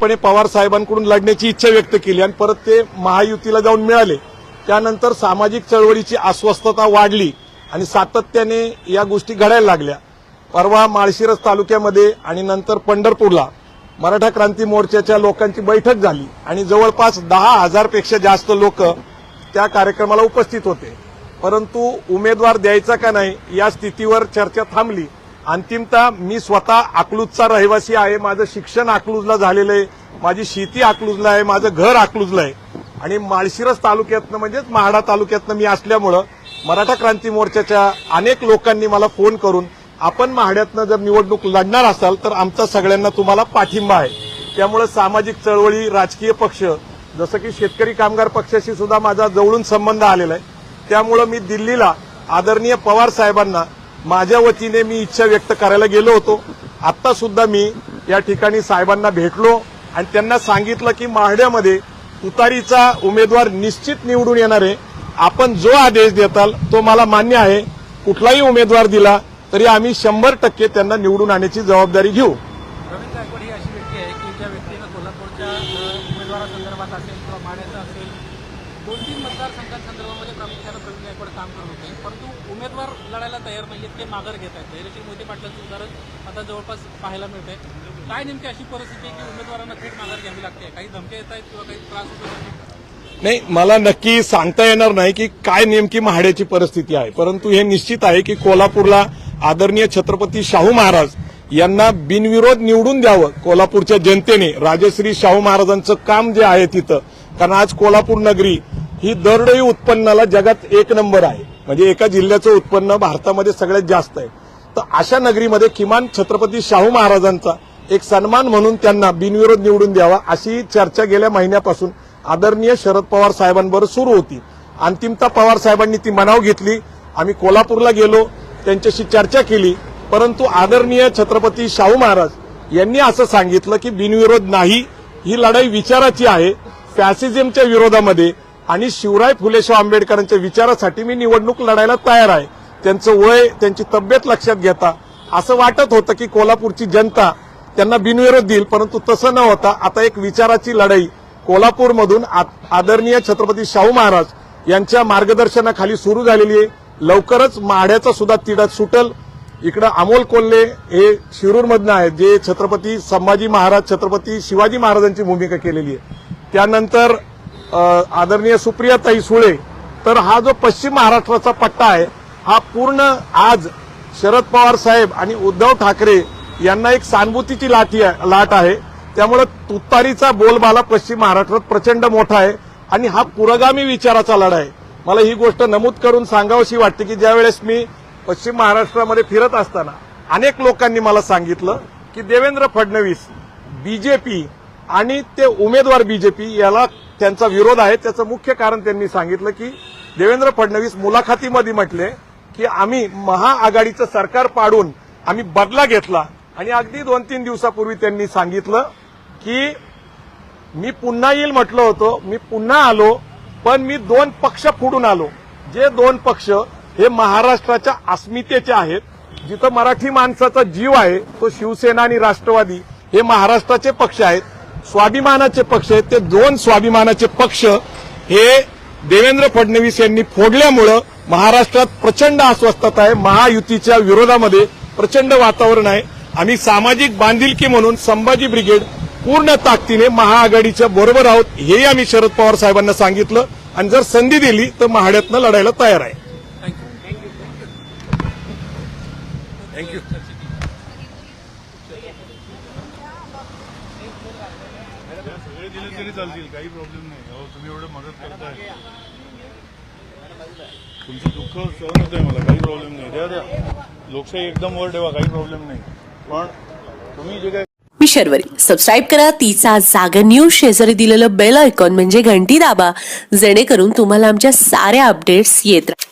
पण पवार साहेबांकडून लढण्याची इच्छा व्यक्त केली आणि परत ते महायुतीला जाऊन मिळाले. त्यानंतर सामाजिक चळवळीची अस्वस्थता वाढली आणि सातत्याने या गोष्टी घडायला लागल्या. परवा माळशिरस तालुक्यामध्ये आणि नंतर पंढरपूरला मराठा क्रांती मोर्चाच्या लोकांची बैठक झाली आणि जवळपास दहा हजारपेक्षा जास्त लोक त्या कार्यक्रमाला उपस्थित होते. परंतु उमेदवार द्यायचा का नाही या स्थितीवर चर्चा थांबली. अंतिमतः मी स्वतः अकलूजचा रहिवासी आहे. माझं शिक्षण अकलूजला झालेलं आहे. माझी शेती अकलूजला आहे. माझं घर अकलूजला आहे. आणि माळशिरस तालुक्यातनं म्हणजेच महाडा तालुक्यातनं मी असल्यामुळं मराठा क्रांती मोर्चाच्या अनेक लोकांनी मला फोन करून आपण महाड्यातनं जर निवडणूक लढणार असाल तर आमचा सगळ्यांना तुम्हाला पाठिंबा आहे. त्यामुळे सामाजिक चळवळी राजकीय पक्ष जसं की शेतकरी कामगार पक्षाशी सुद्धा माझा जवळून संबंध आलेला आहे. त्यामुळं मी दिल्लीला आदरणीय पवार साहेबांना माझ्या वतीने मी इच्छा व्यक्त करायला गेलो होतो. आता सुद्धा मी या ठिकाणी साहेबांना भेटलो आणि त्यांना सांगितलं की माहड्यामध्ये तुतारीचा उमेदवार निश्चित निवडून येणार आहे. आपण जो आदेश देताल तो मला मान्य आहे. कुठलाही उमेदवार दिला तरी आम्ही शंभर टक्के त्यांना निवडून आणण्याची जबाबदारी घेऊ रवींद्र गायकवाड ही अशी व्यक्ती आहे की ज्या व्यक्तीनं कोल्हापूरच्या अ, उमेदवारासंदर्भात असेल किंवा माड्याचं असेल दोन तीन मतदारसंघांसंदर्भामध्ये प्रामुख्यानं प्रवीण गायकवाड काम करत होते. परंतु उमेदवार लढायला तयार नाही आहेत ते माघार घेत आहेत. धैर्यशील मोहिते पाटलांचं उदाहरण आता जवळपास पाहायला मिळतंय. काय नेमकी अशी परिस्थिती आहे की उमेदवारांना थेट माघार घ्यावी लागते? काही धमक्या येत आहेत किंवा काही त्रास होतो नाही मला नक्की सांगता येणार नाही की काय नेमकी महाड्याची परिस्थिती आहे. परंतु हे निश्चित आहे की कोल्हापूरला आदरणीय छत्रपती शाहू महाराज यांना बिनविरोध निवडून द्यावं. कोल्हापूरच्या जनतेने राजश्री शाहू महाराजांचं काम जे आहे तिथं कारण आज कोल्हापूर नगरी ही दरडोई उत्पन्नाला जगात एक नंबर आहे. म्हणजे एका जिल्ह्याचं उत्पन्न भारतामध्ये सगळ्यात जास्त आहे. तर अशा नगरीमध्ये किमान छत्रपती शाहू महाराजांचा एक सन्मान म्हणून त्यांना बिनविरोध निवडून द्यावा अशी चर्चा गेल्या महिन्यापासून आदरणीय शरद पवार साहेबांबरोबर सुरू होती. अंतिमता पवार साहेबांनी ती मनाव घेतली. आम्ही कोल्हापूरला गेलो त्यांच्याशी चर्चा केली. परंतु आदरणीय छत्रपती शाहू महाराज यांनी असं सांगितलं की बिनविरोध नाही ही लढाई विचाराची आहे. फॅसिझमच्या विरोधामध्ये आणि शिवराय फुलेशाह आंबेडकरांच्या विचारासाठी मी निवडणूक लढायला तयार आहे. त्यांचं वय त्यांची तब्येत लक्षात घेता. असं वाटत होतं की कोल्हापूरची जनता त्यांना बिनविरोध देईल परंतु तसं न होता आता एक विचाराची लढाई कोल्हापूरमधून आदरणीय छत्रपती शाहू महाराज यांच्या मार्गदर्शनाखाली सुरू झालेली आहे. लवकरच माढ्याचा सुद्धा तिढा सुटल. इकडं अमोल कोल्हे हे शिरूरमधनं आहेत जे छत्रपती संभाजी महाराज छत्रपती शिवाजी महाराजांची भूमिका केलेली आहे. त्यानंतर आदरणीय सुप्रियाताई सुळे तर हा जो पश्चिम महाराष्ट्राचा पट्टा आहे हा पूर्ण आज शरद पवार साहेब आणि उद्धव ठाकरे यांना एक सानुभूतीची लाठी लाट आहे. त्यामुळे तुतारीचा बोलबाला पश्चिम महाराष्ट्रात प्रचंड मोठा आहे आणि हा पुरोगामी विचाराचा लढा आहे. मला ही गोष्ट नमूद करून सांगावीशी वाटते की ज्यावेळेस मी पश्चिम महाराष्ट्रामध्ये फिरत असताना अनेक लोकांनी मला सांगितलं की देवेंद्र फडणवीस बीजेपी आणि ते उमेदवार बीजेपी याला त्यांचा विरोध आहे. त्याचं मुख्य कारण त्यांनी सांगितलं की देवेंद्र फडणवीस मुलाखतीमध्ये म्हटले की आम्ही महाआघाडीचं सरकार पाडून आम्ही बदला घेतला. आणि अगदी दोन तीन दिवसापूर्वी त्यांनी सांगितलं की मी पुन्हा येईल म्हटलं होतं मी पुन्हा आलो पण मी दोन पक्ष फुडून आलो. जे दोन पक्ष हे महाराष्ट्राच्या अस्मितेचे आहेत. जिथं मराठी माणसाचा जीव आहे तो शिवसेना आणि राष्ट्रवादी हे महाराष्ट्राचे पक्ष आहेत. स्वाभिमानाचे पक्ष आहेत. ते दोन स्वाभिमानाचे पक्ष हे देवेंद्र फडणवीस यांनी फोडल्यामुळं महाराष्ट्रात प्रचंड अस्वस्थता आहे. महायुतीच्या विरोधामध्ये प्रचंड वातावरण आहे. आम्ही सामाजिक बांधिलकी म्हणून संभाजी ब्रिगेड पूर्ण ताकदीने महाआघाडीच्या बरोबर आहोत हेही आम्ही शरद पवार साहेबांना सांगितलं. आणि जर संधी दिली तर महाड्यातनं लढायला तयार आहे. थँक्यू सगळे दिले तरी चालतील काही प्रॉब्लेम नाही. अहो तुम्ही एवढं मदत करताय. तुमचं दुःख सहन होत आहे मला काही प्रॉब्लेम नाही. द्या द्या. लोकशाही एकदम वर ठेवा काही प्रॉब्लेम नाही. पण तुम्ही जे काय मी शर्वरी. सबस्क्राईब करा तिचा जागर न्यूज शेजारी दिलेलं बेल आयकॉन म्हणजे घंटी दाबा जेणेकरून तुम्हाला आमच्या साऱ्या अपडेट्स येत राहतील